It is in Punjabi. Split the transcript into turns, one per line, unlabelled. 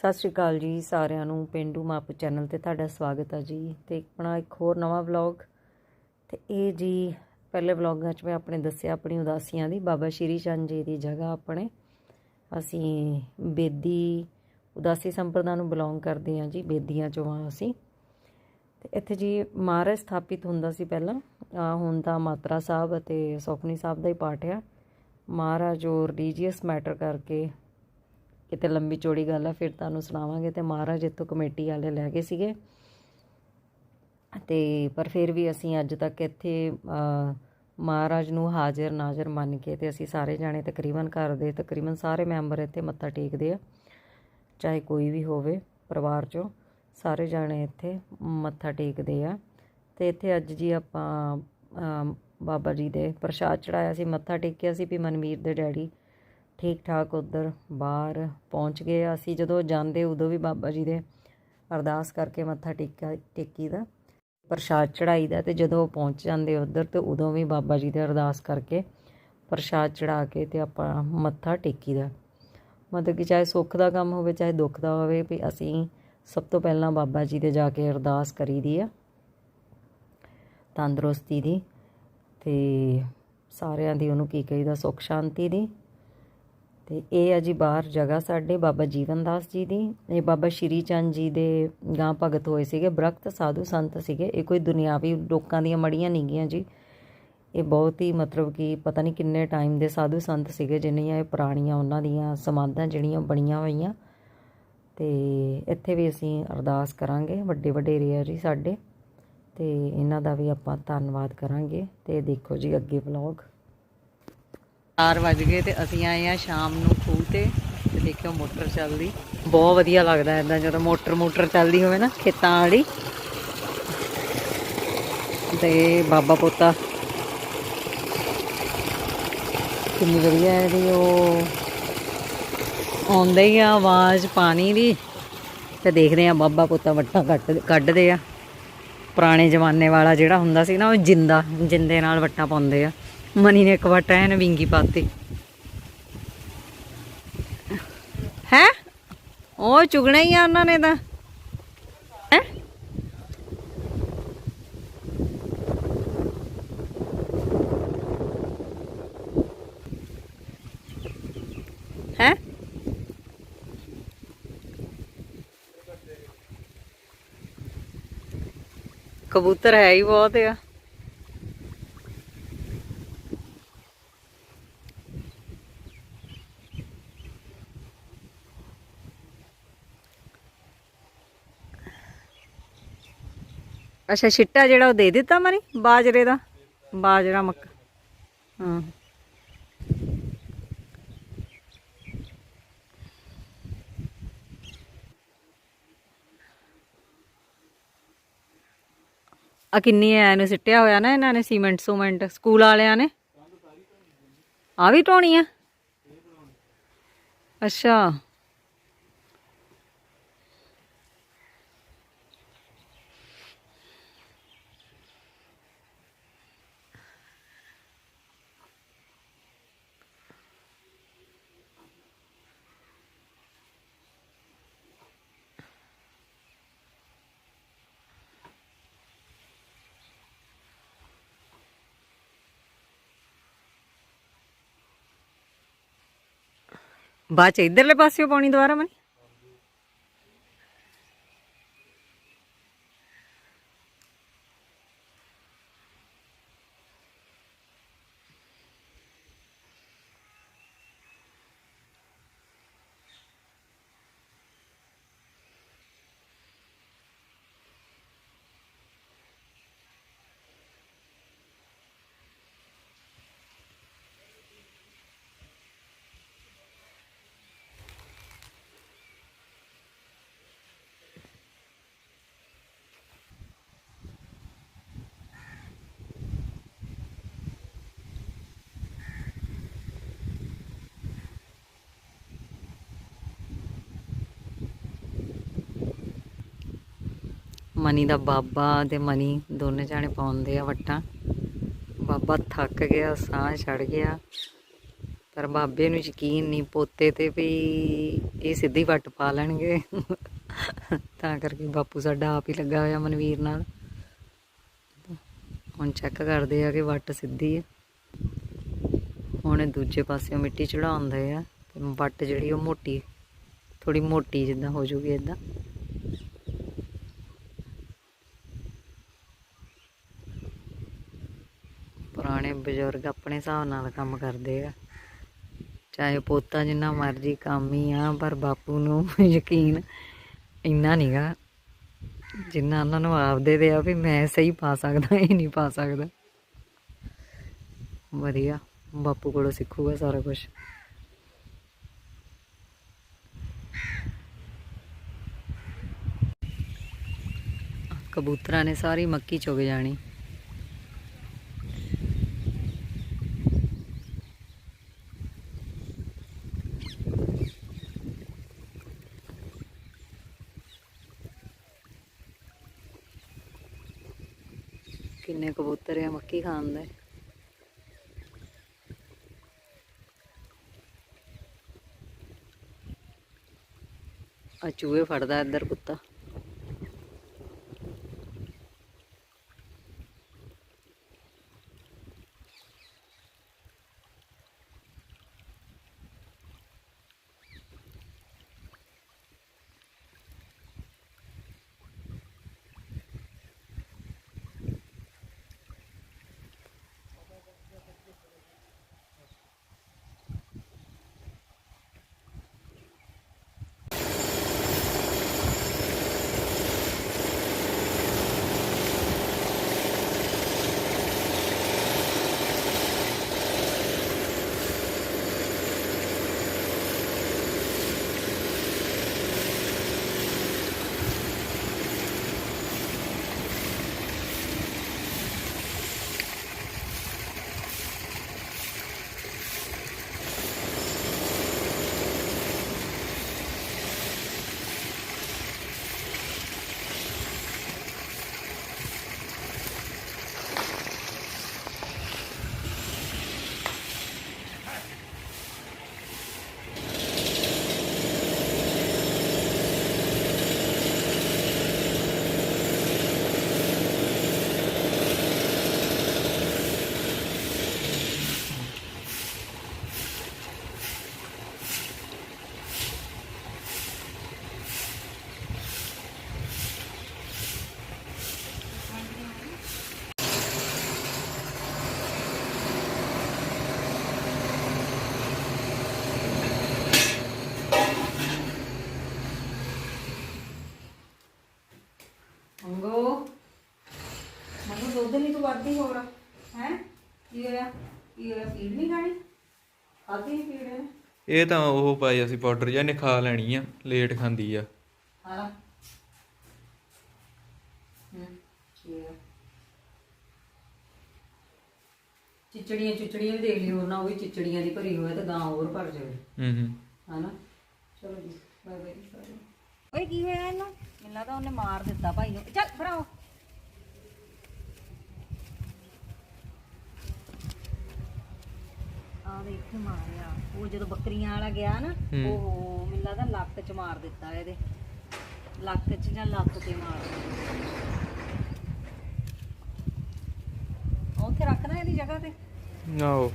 ਸਤਿ ਸ਼੍ਰੀ ਅਕਾਲ ਜੀ ਸਾਰਿਆਂ ਨੂੰ, ਪਿੰਡੂ ਮਾਪੂ ਚੈਨਲ ਤੇ ਤੁਹਾਡਾ ਸਵਾਗਤ ਹੈ ਜੀ। ਤੇ ਆਪਣਾ ਇੱਕ ਹੋਰ ਨਵਾਂ ਵਲੌਗ। ਤੇ ਇਹ ਜੀ ਪਹਿਲੇ ਵਲੌਗਾਂ 'ਚ ਮੈਂ ਆਪਣੇ ਦੱਸਿਆ ਆਪਣੀ ਉਦਾਸੀਆਂ ਦੀ, ਬਾਬਾ ਸ਼੍ਰੀ ਚੰਦ ਜੀ ਦੀ ਜਗ੍ਹਾ ਆਪਣੇ। ਅਸੀਂ ਬੇਦੀ, ਉਦਾਸੀ ਸੰਪਰਦਾ ਨੂੰ ਬਿਲੋਂਗ ਕਰਦੇ ਹਾਂ ਜੀ, ਬੇਦੀਆਂ ਚੋਂ ਹਾਂ ਅਸੀਂ। ਤੇ ਇੱਥੇ ਜੀ ਮਹਾਰਾਜ ਸਥਾਪਿਤ ਹੁੰਦਾ ਸੀ ਪਹਿਲਾਂ। ਹੁਣ ਤਾਂ ਮਾਤਰਾ ਸਾਹਿਬ ਅਤੇ ਸੁਖਨੀ ਸਾਹਿਬ ਦਾ ਹੀ ਪਾਠ ਆ। ਮਹਾਰਾਜ ਉਹ ਰਿਲੀਜੀਅਸ ਮੈਟਰ ਕਰਕੇ ਕਿਤੇ ਲੰਬੀ ਚੌੜੀ ਗੱਲ ਆ, ਫਿਰ ਤੁਹਾਨੂੰ ਸੁਣਾਵਾਂਗੇ ਤੇ ਮਹਾਰਾਜ ਇੱਥੋਂ ਕਮੇਟੀ ਵਾਲੇ ਲੈ ਗਏ ਸੀਗੇ। ਤੇ ਪਰ ਫਿਰ ਵੀ ਅਸੀਂ ਅੱਜ ਤੱਕ ਇੱਥੇ ਮਹਾਰਾਜ ਨੂੰ ਹਾਜ਼ਰ ਨਾਜ਼ਰ ਮੰਨ ਕੇ ਤੇ ਅਸੀਂ ਸਾਰੇ ਜਾਣੇ ਤਕਰੀਬਨ ਘਰ ਦੇ ਤਕਰੀਬਨ ਸਾਰੇ ਮੈਂਬਰ ਇੱਥੇ ਮੱਥਾ ਟੇਕਦੇ ਆ। ਚਾਹੇ ਕੋਈ ਵੀ ਹੋਵੇ, ਪਰਿਵਾਰ ਚੋਂ ਸਾਰੇ ਜਾਣੇ ਇੱਥੇ ਮੱਥਾ ਟੇਕਦੇ ਆ। ਤੇ ਇੱਥੇ ਅੱਜ ਜੀ ਆਪਾਂ ਬਾਬਾ ਜੀ ਦੇ ਪ੍ਰਸ਼ਾਦ ਚੜਾਇਆ ਸੀ, ਮੱਥਾ ਟੇਕਿਆ ਸੀ ਵੀ ਮਨਮੀਰ ਦੇ ਡੈਡੀ ਠੀਕ ਠਾਕ ਉੱਧਰ ਬਾਹਰ ਪਹੁੰਚ ਗਏ ਅਸੀਂ। ਜਦੋਂ ਜਾਂਦੇ ਉਦੋਂ ਵੀ ਬਾਬਾ ਜੀ ਦੇ ਅਰਦਾਸ ਕਰਕੇ ਮੱਥਾ ਟੇਕਾ ਟੇਕੀ ਦਾ, ਪ੍ਰਸ਼ਾਦ ਚੜਾਈ ਦਾ ਤੇ ਜਦੋਂ ਉਹ ਪਹੁੰਚ ਜਾਂਦੇ ਉੱਧਰ ਤੇ ਉਦੋਂ ਵੀ ਬਾਬਾ ਜੀ ਦੇ ਅਰਦਾਸ ਕਰਕੇ ਪ੍ਰਸ਼ਾਦ ਚੜਾ ਕੇ ਤੇ ਆਪਾਂ ਮੱਥਾ ਟੇਕੀ ਦਾ। ਮਤਲਬ ਕਿ ਚਾਹੇ ਸੁੱਖ ਦਾ ਕੰਮ ਹੋਵੇ, ਚਾਹੇ ਦੁੱਖ ਦਾ ਹੋਵੇ ਵੀ ਅਸੀਂ ਸਭ ਤੋਂ ਪਹਿਲਾਂ ਬਾਬਾ ਜੀ ਦੇ ਜਾ ਕੇ ਅਰਦਾਸ ਕਰੀਦੀ ਆ, ਤੰਦਰੁਸਤੀ ਦੀ ਤੇ ਸਾਰਿਆਂ ਦੀ ਉਹਨੂੰ ਕੀ ਕਹੀਦਾ ਸੁੱਖ ਸ਼ਾਂਤੀ ਦੀ। ਤੇ ਇਹ ਆ ਜੀ ਬਾਹਰ ਜਗ੍ਹਾ ਸਾਡੇ ਬਾਬਾ ਜੀਵਨ ਦਾਸ ਜੀ ਦੀ। ਇਹ ਬਾਬਾ ਸ਼੍ਰੀ ਚੰਦ ਜੀ ਦੇ ਗਾਂ ਭਗਤ ਹੋਏ ਸੀਗੇ, ਬ੍ਰਖਤ ਸਾਧੂ ਸੰਤ ਸੀਗੇ। ਇਹ ਕੋਈ ਦੁਨਿਆਵੀ ਲੋਕਾਂ ਦੀਆਂ ਮੜੀਆਂ ਨਹੀਂ ਗੀਆਂ ਜੀ। ਇਹ ਬਹੁਤ ਹੀ ਮਤਲਬ ਕਿ ਪਤਾ ਨਹੀਂ ਕਿੰਨੇ ਟਾਈਮ ਦੇ ਸਾਧੂ ਸੰਤ ਸੀਗੇ, ਜਿੰਨੀਆਂ ਇਹ ਪੁਰਾਣੀਆਂ ਉਹਨਾਂ ਦੀਆਂ ਸਮਾਧਾਂ ਜਿਹੜੀਆਂ ਬਣੀਆਂ ਹੋਈਆਂ। ਤੇ ਇੱਥੇ ਵੀ ਅਸੀਂ ਅਰਦਾਸ ਕਰਾਂਗੇ, ਵੱਡੇ ਵੱਡੇ ਆ ਜੀ ਸਾਡੇ। ਤੇ ਇਹਨਾਂ ਦਾ ਵੀ ਆਪਾਂ ਧੰਨਵਾਦ ਕਰਾਂਗੇ। ਤੇ ਦੇਖੋ ਜੀ ਅੱਗੇ ਵਲੌਗ 4 ਵਜ ਗਏ ਤੇ ਅਸੀਂ ਆਏ ਆ ਸ਼ਾਮ ਨੂੰ ਖੂਹ ਤੇ ਤੇ ਦੇਖਿਓ ਮੋਟਰ ਚੱਲਦੀ। ਬਹੁਤ ਵਧੀਆ ਲੱਗਦਾ ਐਦਾਂ ਜਦੋਂ ਮੋਟਰ ਮੋਟਰ ਚੱਲਦੀ ਹੋਵੇ ਨਾ ਖੇਤਾਂ ਵਾਲੀ। ਤੇ ਬਾਬਾ ਪੋਤਾ। ਕਿੰਨੀ ਵਧੀਆ ਹੈ ਇਹਦੀ ਉਹ। ਆਉਂਦੇ ਹੀ ਆ ਆਵਾਜ਼ ਪਾਣੀ ਦੀ। ਤੇ ਦੇਖਦੇ ਆ ਬਾਬਾ ਪੋਤਾ ਵੱਟਾਂ ਕੱਟ ਕੱਢਦੇ ਆ। ਪੁਰਾਣੇ ਜ਼ਮਾਨੇ ਵਾਲਾ ਜਿਹੜਾ ਹੁੰਦਾ ਸੀ ਨਾ ਉਹ ਜਿੰਦਾ, ਜਿੰਦੇ ਨਾਲ ਵੱਟਾਂ ਪਾਉਂਦੇ ਆ। ਮਨੀ ਨੇ ਇੱਕ ਵੱਟ ਐਨ ਵਿੰਗੀ ਪਾਤੀ। ਹੈ? ਉਹ ਚੁਗਣਾ ਹੀ ਆ ਉਹਨਾਂ ਨੇ ਤਾਂ। ਹੈ? ਹੈ? ਕਬੂਤਰ ਹੈ ਹੀ ਬਹੁਤ ਆ। ਅੱਛਾ, ਛਿੱਟਾ ਜਿਹੜਾ ਉਹ ਦੇ ਦਿੱਤਾ ਮਨੀ, ਬਾਜਰੇ ਦਾ? ਬਾਜਰਾ ਮੱਕ। ਹਾਂ। ਆ ਕਿੰਨੀ ਐ, ਇਹਨੂੰ ਸਿੱਟਿਆ ਹੋਇਆ ਨਾ ਇਹਨਾਂ ਨੇ, ਸੀਮੈਂਟ ਸੂਮੈਂਟ, ਸਕੂਲ ਵਾਲਿਆਂ ਨੇ? ਆ ਵੀ ਢੋਣੀ ਆ? ਅੱਛਾ। ਬਾਅਦ ਚ ਇਧਰਲੇ ਪਾਸਿਓ ਪਾਉਣੀ ਦੁਬਾਰਾ ਮਨੀ ਮਨੀ ਦਾ ਬਾਬਾ ਤੇ ਮਨੀ, ਦੋਨੇ ਜਾਣੇ ਪਾਉਂਦੇ ਆ ਵੱਟਾਂ। ਬਾਬਾ ਥੱਕ ਗਿਆ, ਸਾਹ ਛੜ ਗਿਆ। ਪਰ ਬਾਬੇ ਨੂੰ ਯਕੀਨ ਨਹੀਂ, ਪੋਤੇ ਤੇ ਵੀ ਇਹ ਸਿੱਧੀ ਵੱਟ ਪਾ ਲੈਣਗੇ। ਤਾਂ ਕਰਕੇ ਬਾਪੂ ਸਾਡਾ ਆਪ ਹੀ ਲੱਗਾ ਹੋਇਆ ਮਨਵੀਰ ਨਾਲ। ਹੁਣ ਚੈੱਕ ਕਰਦੇ ਆ ਕਿ ਵੱਟ ਸਿੱਧੀ ਹੈ ਹੁਣ ਦੂਜੇ ਪਾਸਿਓਂ ਮਿੱਟੀ ਚੜਾਉਂਦੇ ਆ ਤੇ ਵੱਟ ਜਿਹੜੀ ਉਹ ਮੋਟੀ ਥੋੜੀ ਮੋਟੀ ਜਿੱਦਾਂ ਹੋ ਜੂਗੀ ਇਦਾਂ ਪੁਰਾਣੇ ਬਜ਼ੁਰਗ ਆਪਣੇ ਹਿਸਾਬ ਨਾਲ ਕੰਮ ਕਰਦੇ ਆ। ਚਾਹੇ ਪੋਤਾ ਜਿੰਨਾ ਮਰਜ਼ੀ ਕੰਮ ਹੀ ਆ, ਪਰ ਬਾਪੂ ਨੂੰ ਯਕੀਨ ਇੰਨਾ ਨਹੀਂਗਾ ਜਿੰਨਾ ਉਹਨਾਂ ਨੂੰ ਆਪਦੇ ਤੇ ਆ ਵੀ ਮੈਂ ਸਹੀ ਪਾ ਸਕਦਾ, ਇਹ ਨਹੀਂ ਪਾ ਸਕਦਾ। ਵਧੀਆ, ਬਾਪੂ ਕੋਲੋਂ ਸਿੱਖੂਗਾ ਸਾਰਾ ਕੁਝ ਕਬੂਤਰਾਂ ਨੇ ਸਾਰੀ ਮੱਕੀ ਚੁਗ ਜਾਣੀ। ਕਿੰਨੇ ਕਬੂਤਰ ਆ ਮੱਕੀ ਖਾਣ ਦੇ। ਆ ਚੂਹੇ ਫੜਦਾ ਇੱਧਰ ਕੁੱਤਾ। ਤੂੰ ਵੱਧਦੀ ਹੋਰ ਹੈ? ਕੀ ਹੋਇਆ? ਕੀ ਹੋਇਆ? ਫੀਡ ਨਹੀਂ ਖਾਣੀ? ਖਾਦੀ ਨਹੀਂ ਫੀਡ ਇਹਨੇ?
ਇਹ ਤਾਂ ਉਹ ਪਾਈ ਅਸੀਂ ਪਾਊਡਰ ਜਾਂ ਨੇ ਖਾ ਲੈਣੀ ਆ ਲੇਟ ਖਾਂਦੀ ਆ।
ਹਾਂ ਹੂੰ ਕੀ ਹੋਇਆ? ਚਿਚੜੀਆਂ ਚਿਚੜੀਆਂ ਵੀ ਦੇਖ ਲਈ ਹੋਰ ਨਾ ਉਹ ਵੀ ਚਿਚੜੀਆਂ ਦੀ ਭਰੀ ਹੋਵੇ ਤਾਂ ਗਾਂ ਹੋਰ ਭਰ ਜਾਵੇ।
ਹੂੰ ਹੂੰ।
ਹਨਾ? ਚਲੋ ਜੀ ਬਾਏ ਬਾਏ ਓਏ ਕੀ ਹੋਇਆ ਇਹਨੂੰ? ਮੈਨੂੰ ਲੱਗਦਾ ਉਹਨੇ ਮਾਰ ਦਿੱਤਾ ਭਾਈ ਨੂੰ। ਚੱਲ ਭਰਾਓ ਆ ਦੇ ਇੱਥੇ ਮਾਰਿਆ। ਉਹ ਜਦੋਂ ਬੱਕਰੀਆਂ ਵਾਲਾ ਗਿਆ ਨਾ
ਹੂੰ।
ਉਹ ਮੈਨੂੰ ਲੱਗਦਾ ਲੱਕ 'ਚ ਮਾਰ ਦਿੱਤਾ ਇਹਦੇ। ਲੱਕ 'ਚ ਜਾਂ ਲੱਤ ਤੇ ਮਾਰ ਦਿੱਤਾ। ਉੱਥੇ ਰੱਖਣਾ ਇਹਦੀ ਜਗ੍ਹਾ ਤੇ?
ਆਓ